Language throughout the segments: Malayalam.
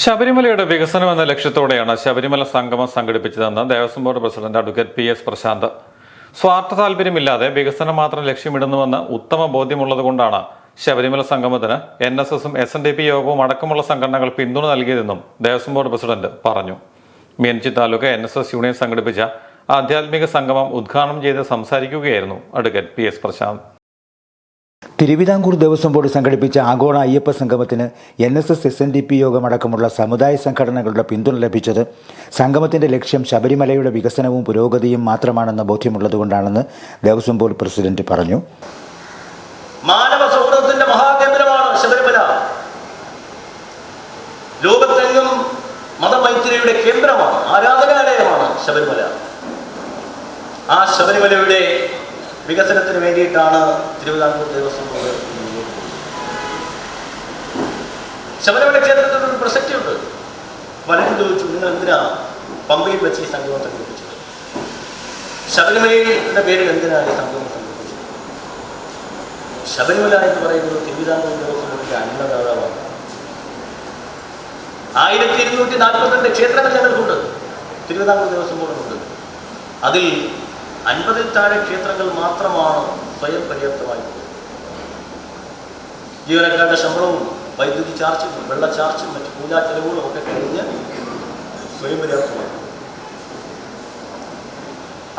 ശബരിമലയുടെ വികസനം എന്ന ലക്ഷ്യത്തോടെയാണ് ശബരിമല സംഗമം സംഘടിപ്പിച്ചതെന്ന് Devaswom board president advocate P S Prashanth. സ്വാർത്ഥ താല്പര്യമില്ലാതെ വികസനം മാത്രം ലക്ഷ്യമിടുന്നുവെന്ന് ഉത്തമ ബോധ്യമുള്ളതുകൊണ്ടാണ് ശബരിമല സംഗമത്തിന് എൻ എസ് എസും എസ് എൻ ഡി പി യോഗവും അടക്കമുള്ള സംഘടനകൾ പിന്തുണ നൽകിയതെന്നും ദേവസ്വം ബോർഡ് പ്രസിഡന്റ് പറഞ്ഞു. Meenachil taluk N S S union സംഘടിപ്പിച്ച ആധ്യാത്മിക സംഗമം ഉദ്ഘാടനം ചെയ്ത് സംസാരിക്കുകയായിരുന്നു advocate P S Prashanth. Thiruvithamkoor Devaswom board സംഘടിപ്പിച്ച ആഗോള അയ്യപ്പ സംഗമത്തിന് N S S S N D P യോഗമടക്കമുള്ള സമുദായ സംഘടനകളുടെ പിന്തുണ ലഭിച്ചത് സംഗമത്തിന്റെ ലക്ഷ്യം ശബരിമലയുടെ വികസനവും പുരോഗതിയും മാത്രമാണെന്ന ബോധ്യമുള്ളതുകൊണ്ടാണെന്ന് ദേവസ്വം ബോർഡ് പ്രസിഡന്റ് പറഞ്ഞു. മാനവ സൗഹൃദത്തിന്റെ മഹാകേന്ദ്രമാണ് ശബരിമല. ലോകത്തെങ്ങും മതമൈത്രിയുടെ കേന്ദ്രമാണ് ആരാധനാലയമാണ് ശബരിമല. ആ ശബരിമലയുടെ വികസനത്തിന് വേണ്ടിയിട്ടാണ് തിരുവിതാംകൂർ ദേവസ്വം ബോർഡ് ശബരിമല ക്ഷേത്രത്തിൽ ഒരു പ്രസക്തിയുണ്ട്. പലരും ചോദിച്ചു നിങ്ങൾ എന്തിനാ പമ്പയിൽ വെച്ച് ഈ സംഗമം സംഘടിപ്പിച്ചത് ശബരിമലയുടെ പേരിൽ എന്തിനാണ് ഈ സംഗമം സംഘടിപ്പിച്ചത് ശബരിമല എന്ന് പറയുന്നത് തിരുവിതാംകൂർ ദേവസ്വം ബോർഡിന്റെ അന്നദാതാവാണ്. ആയിരത്തി ഇരുന്നൂറ്റി നാൽപ്പത്തിരണ്ട് ക്ഷേത്രങ്ങൾ ഞങ്ങൾക്കുണ്ട് തിരുവിതാംകൂർ ദേവസ്വം ബോർഡിനുണ്ട് അതിൽ അൻപതിൽ താഴെ ക്ഷേത്രങ്ങൾ മാത്രമാണ് സ്വയം പര്യാപ്തമായി ജീവനക്കാരുടെ ശമ്പളവും വൈദ്യുതി ചാർജും വെള്ള ചാർജും മറ്റ് പൂജാ ചെലവുകളും ഒക്കെ കഴിഞ്ഞ് സ്വയം പര്യാപ്തമായി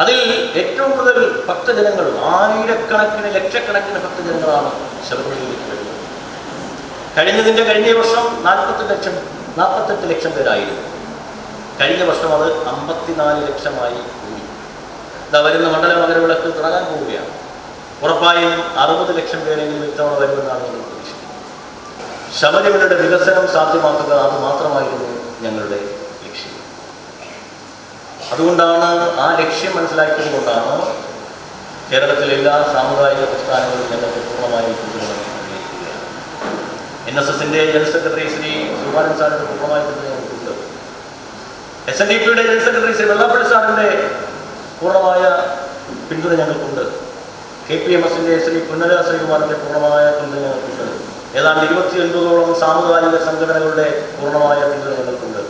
അതിൽ ഏറ്റവും കൂടുതൽ ഭക്തജനങ്ങൾ ആയിരക്കണക്കിന് ലക്ഷക്കണക്കിന് ഭക്തജനങ്ങളാണ് ശബരിമലയിലേക്ക് വരുന്നത്. കഴിഞ്ഞതിന്റെ കഴിഞ്ഞ വർഷം നാൽപ്പത്തെട്ട് ലക്ഷം നാൽപ്പത്തെട്ട് ലക്ഷം പേരായിരുന്നു. കഴിഞ്ഞ വർഷം അത് അമ്പത്തിനാല് ലക്ഷമായി വരുന്ന മണ്ഡല മകരവിളക്ക് തുടങ്ങാൻ പോവുകയാണ്. ഉറപ്പായും അറുപത് ലക്ഷം പേരെങ്കിലും ഇത്തവണ വരുമെന്നാണ് ഞങ്ങൾ പ്രതീക്ഷിക്കുന്നത്. ശബരിമലയുടെ വികസനം സാധ്യമാക്കുക അത് മാത്രമായിരുന്നു ഞങ്ങളുടെ ലക്ഷ്യം. അതുകൊണ്ടാണ് ആ ലക്ഷ്യം മനസ്സിലാക്കിയതുകൊണ്ടാണ് കേരളത്തിലെ എല്ലാ സാമുദായിക പ്രസ്ഥാനങ്ങളും ഞങ്ങൾക്ക് പൂർണമായി എൻ എസ് എസിന്റെ ജനറൽ സെക്രട്ടറി ശ്രീ സുകുമാരൻ സാറിന്റെ പൂർണമായി പിന്തുണ ഞങ്ങൾക്കുണ്ട് എസ് എൻ ഡി പിയുടെ ജനറൽ സെക്രട്ടറി ശ്രീ വെള്ളാപ്പള്ളി സാറിന്റെ പൂർണമായ പിന്തുണ ഞങ്ങൾക്കുണ്ട്. കെ പി എം എസിന്റെ ശ്രീ പുന്നര ശ്രീകുമാറിന്റെ പൂർണമായ പിന്തുണ ഞങ്ങൾക്കുണ്ട്. ഏതാണ്ട് ഇരുപത്തി ഒൻപതോളം സാമുദായിക സംഘടനകളുടെ പൂർണമായ പിന്തുണ ഞങ്ങൾക്കുണ്ട്.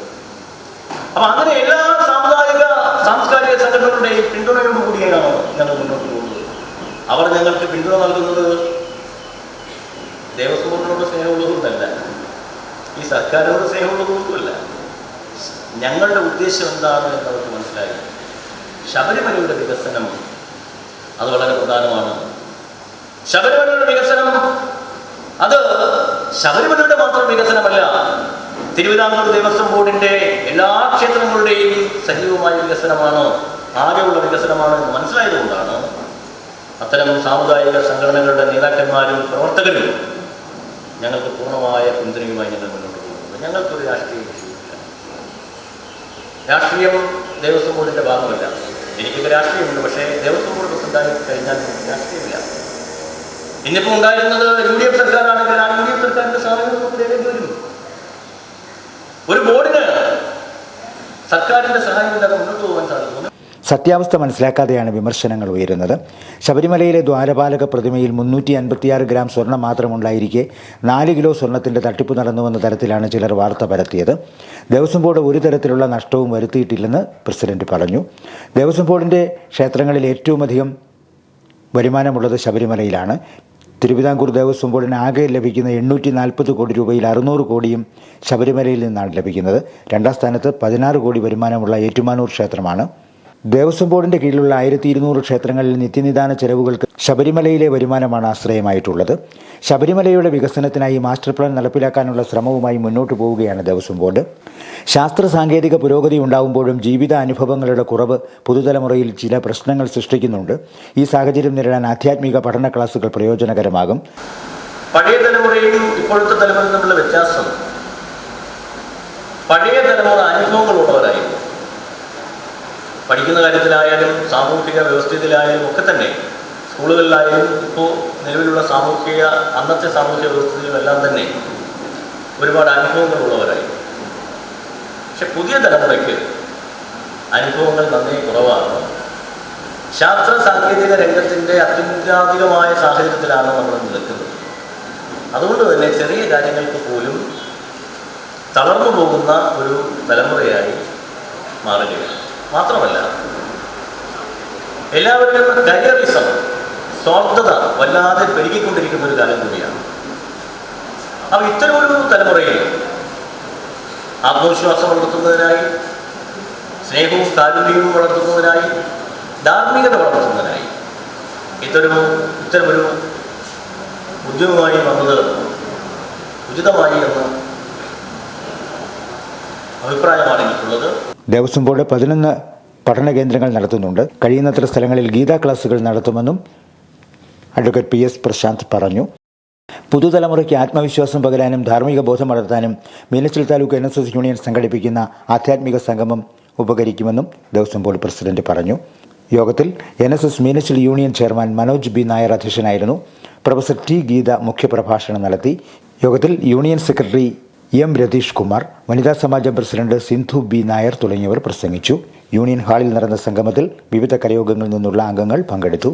അപ്പൊ അങ്ങനെ എല്ലാ സാമുദായിക സാംസ്കാരിക സംഘടനകളുടെയും പിന്തുണയോട് കൂടിയാണ് ഞങ്ങൾ മുന്നോട്ട് പോകുന്നത്. അവർ ഞങ്ങൾക്ക് പിന്തുണ നൽകുന്നത് ദേവസ്വം ബോർഡിനോട് സ്നേഹമുള്ളതുകൊണ്ടല്ല. ഈ സർക്കാരിനോട് സ്നേഹമുള്ളതുകൊണ്ടുമല്ല. ഞങ്ങളുടെ ഉദ്ദേശം എന്താണ് എന്ന് അവർക്ക് മനസ്സിലായി. ശബരിമലയുടെ വികസനം അത് വളരെ പ്രധാനമാണ്. ശബരിമലയുടെ വികസനം അത് ശബരിമലയുടെ മാത്രം വികസനമല്ല തിരുവിതാംകൂർ ദേവസ്വം ബോർഡിന്റെ എല്ലാ ക്ഷേത്രങ്ങളുടെയും സജീവമായ വികസനമാണ് ആകെയുള്ള വികസനമാണ് എന്ന് മനസ്സിലായതുകൊണ്ടാണ് അത്തരം സാമുദായിക സംഘടനകളുടെ നേതാക്കന്മാരും പ്രവർത്തകരും ഞങ്ങൾക്ക് പൂർണമായ പിന്തുണയുമായി ഞങ്ങൾ മുന്നോട്ട് പോകുന്നത്. ഞങ്ങൾക്കൊരു രാഷ്ട്രീയ വിഷയമില്ല രാഷ്ട്രീയം ദേവസ്വം ബോർഡിന്റെ ഭാഗമല്ല. എനിക്കൊക്കെ രാഷ്ട്രീയമുണ്ട് പക്ഷേ ദേവസ്വം ബോർഡ് ഉണ്ടായി കഴിഞ്ഞാൽ രാഷ്ട്രീയമില്ല. ഇന്നിപ്പോൾ ഉണ്ടായിരുന്നത് യു ഡി എഫ് സർക്കാരാണെങ്കിൽ ആ യു ഡി എഫ് സർക്കാരിന്റെ സാധനങ്ങൾ വരും. ഒരു ബോർഡിന് സർക്കാരിന്റെ സഹായമില്ലാതെ മുന്നോട്ട് പോകാൻ സാധിക്കും. സത്യാവസ്ഥ മനസ്സിലാക്കാതെയാണ് വിമർശനങ്ങൾ ഉയരുന്നത്. ശബരിമലയിലെ ദ്വാരപാലക പ്രതിമയിൽ മുന്നൂറ്റി അൻപത്തിയാറ് ഗ്രാം സ്വർണം മാത്രമുണ്ടായിരിക്കെ നാല് കിലോ സ്വർണത്തിന്റെ തട്ടിപ്പ് നടന്നുവെന്ന തരത്തിലാണ് ചിലർ വാർത്ത പരത്തിയത്. ദേവസ്വം ബോർഡ് ഒരു തരത്തിലുള്ള നഷ്ടവും വരുത്തിയിട്ടില്ലെന്ന് പ്രസിഡന്റ് പറഞ്ഞു. ദേവസ്വം ബോർഡിന്റെ ക്ഷേത്രങ്ങളിൽ ഏറ്റവും അധികം വരുമാനമുള്ളത് ശബരിമലയിലാണ്. തിരുവിതാംകൂർ ദേവസ്വം ബോർഡിന് ആകെ ലഭിക്കുന്ന എണ്ണൂറ്റി നാൽപ്പത് കോടി രൂപയിൽ അറുന്നൂറ് കോടിയും ശബരിമലയിൽ നിന്നാണ് ലഭിക്കുന്നത്. രണ്ടാം സ്ഥാനത്ത് പതിനാറ് കോടി വരുമാനമുള്ള ഏറ്റുമാനൂർ ക്ഷേത്രമാണ്. ദേവസ്വം ബോർഡിന്റെ കീഴിലുള്ള ആയിരത്തി ഇരുന്നൂറ് ക്ഷേത്രങ്ങളിൽ നിത്യനിദാന ചെലവുകൾക്ക് ശബരിമലയിലെ വരുമാനമാണ് ആശ്രയമായിട്ടുള്ളത്. ശബരിമലയുടെ വികസനത്തിനായി മാസ്റ്റർ പ്ലാൻ നടപ്പിലാക്കാനുള്ള ശ്രമവുമായി മുന്നോട്ട് പോവുകയാണ് ദേവസ്വം ബോർഡ്. ശാസ്ത്ര സാങ്കേതിക പുരോഗതി ഉണ്ടാകുമ്പോഴും ജീവിത അനുഭവങ്ങളുടെ കുറവ് പുതുതലമുറയിൽ ചില പ്രശ്നങ്ങൾ സൃഷ്ടിക്കുന്നുണ്ട്. ഈ സാഹചര്യം നേരിടാൻ ആധ്യാത്മിക പഠന ക്ലാസുകൾ പ്രയോജനകരമാകും. പഴയ തലമുറയും ഇപ്പോഴത്തെ തലമുറയും തമ്മിലുള്ള വ്യത്യാസം. പഴയ തലമുറ പഠിക്കുന്ന കാര്യത്തിലായാലും സാമൂഹിക വ്യവസ്ഥിതിയിലായാലും ഒക്കെ തന്നെ സ്കൂളുകളിലായാലും ഇപ്പോൾ നിലവിലുള്ള സാമൂഹിക അന്നത്തെ സാമൂഹിക വ്യവസ്ഥയിലുമെല്ലാം തന്നെ ഒരുപാട് അനുഭവങ്ങളുള്ളവരായി. പക്ഷെ പുതിയ തലമുറയ്ക്ക് അനുഭവങ്ങൾ നന്നേ കുറവാണ്. ശാസ്ത്ര സാങ്കേതിക രംഗത്തിന്റെ അത്യന്താധികമായ സാഹചര്യത്തിലാണ് നമ്മൾ നിൽക്കുന്നത്. അതുകൊണ്ട് തന്നെ ചെറിയ കാര്യങ്ങൾക്ക് പോലും തളർന്നു പോകുന്ന ഒരു തലമുറയായി മാറുകയാണ്. മാത്രമല്ല എല്ലാവരും കരിയറിസം സ്വാർത്ഥത വല്ലാതെ പെരുകിക്കൊണ്ടിരിക്കുന്ന ഒരു കാലം കൂടിയാണ്. അപ്പോൾ ഇത്തരം ഒരു തലമുറയിൽ ആത്മവിശ്വാസം വളർത്തുന്നതിനായി സ്നേഹവും കാരുണ്യവും വളർത്തുന്നതിനായി ധാർമ്മികത വളർത്തുന്നതിനായി ഇത്തരം ഇത്തരമൊരു ഉദ്യമമായി വന്നത് ഉചിതമായി എന്ന് അഭിപ്രായമാണ് എനിക്കുള്ളത്. ദേവസ്വം ബോർഡ് പതിനൊന്ന് പഠന കേന്ദ്രങ്ങൾ നടത്തുന്നുണ്ട്. കഴിയുന്നത്ര സ്ഥലങ്ങളിൽ ഗീതാ ക്ലാസുകൾ നടത്തുമെന്നും അഡ്വക്കേറ്റ് പി എസ് പ്രശാന്ത് പറഞ്ഞു. പുതുതലമുറയ്ക്ക് ആത്മവിശ്വാസം പകരാനും ധാർമ്മിക ബോധം വളർത്താനും Meenachil taluk N S S union സംഘടിപ്പിക്കുന്ന ആധ്യാത്മിക സംഗമം ഉപകരിക്കുമെന്നും ദേവസ്വം ബോർഡ് പ്രസിഡന്റ് പറഞ്ഞു. യോഗത്തിൽ N S S Meenachil union chairman Manoj B Nair അധ്യക്ഷനായിരുന്നു. പ്രൊഫസർ ടി ഗീത മുഖ്യപ്രഭാഷണം നടത്തി. യോഗത്തിൽ union secretary M Ratheesh Kumar വനിതാ സമാജം പ്രസിഡന്റ് സിന്ധു ബി. നായർ തുടങ്ങിയവർ പ്രസംഗിച്ചു. യൂണിയൻ ഹാളിൽ നടന്ന സംഗമത്തിൽ വിവിധ കരയോഗങ്ങളിൽ നിന്നുള്ള അംഗങ്ങൾ പങ്കെടുത്തു.